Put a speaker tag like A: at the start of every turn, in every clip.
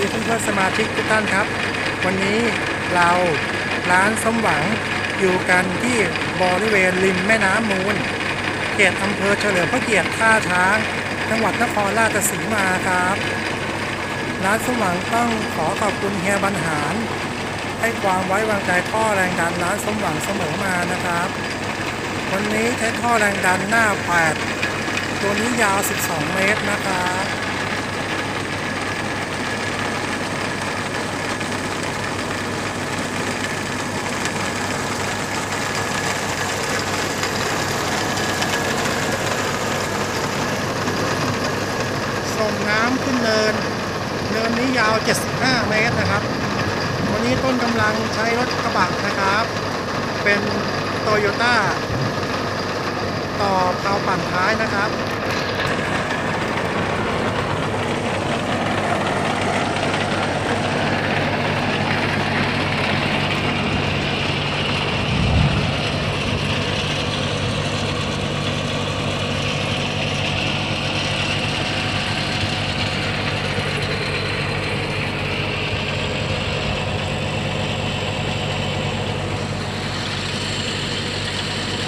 A: ดีเพื่อนๆสมาชิกทุกท่านครับ วันนี้เราร้านสมหวังอยู่กันที่บริเวณริมแม่น้ำมูล เขตอำเภอเฉลิมพระเกียรติท่าช้าง จังหวัดนครราชสีมาครับ ร้านสมหวังต้องขอขอบคุณเฮียบรรหาร ให้ความไว้วางใจท่อแรงดันร้านสมหวังเสมอมานะครับ วันนี้ใช้ท่อแรงดันหน้า 8 ตัวนี้ยาว 12 เมตรนะครับ ส่งน้ำขึ้นเนิน เนินนี้ยาว 75 เมตรนะครับ วันนี้ต้นกำลังใช้รถกระบะนะครับ เป็นโตโยต้าต่อเพาปั่นท้ายนะครับ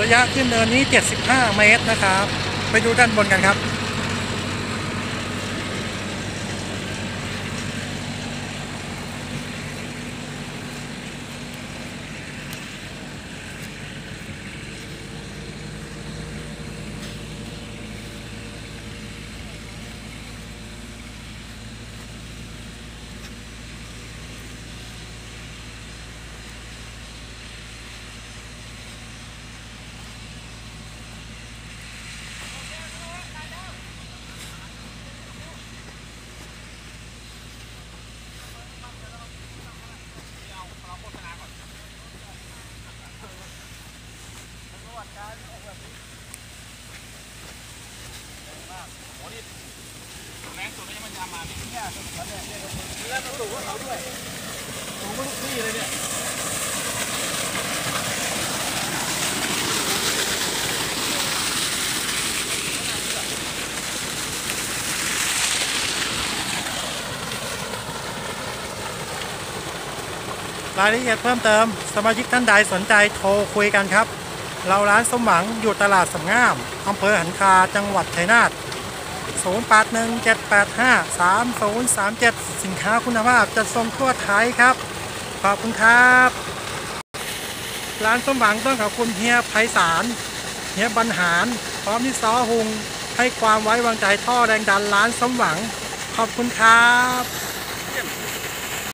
A: ระยะขึ้นเนินนี้ 75 เมตรนะครับ ไปดูด้านบนกันครับ
B: แรงสุดยังมันยามาเนี่ยเนี่ยแล้วมันสูกว่าเขาด้วยสูกว่าทุกที่เลยเนี่ย
A: รายละเอียดเพิ่มเติม สมาชิกท่านใดสนใจโทรคุยกันครับ เราร้านสมหวังอยู่ตลาดสำงามอำเภอหันคาจังหวัดชัยนาท0817853037 สินค้าคุณภาพจะส่งทั่วไทยครับ ขอบคุณครับ ร้านสมหวังต้องขอบคุณเฮียไพศาลเฮียบรรหาร พร้อมที่ซอหุงให้ความไว้วางใจท่อแรงดันร้านสมหวัง ขอบคุณครับ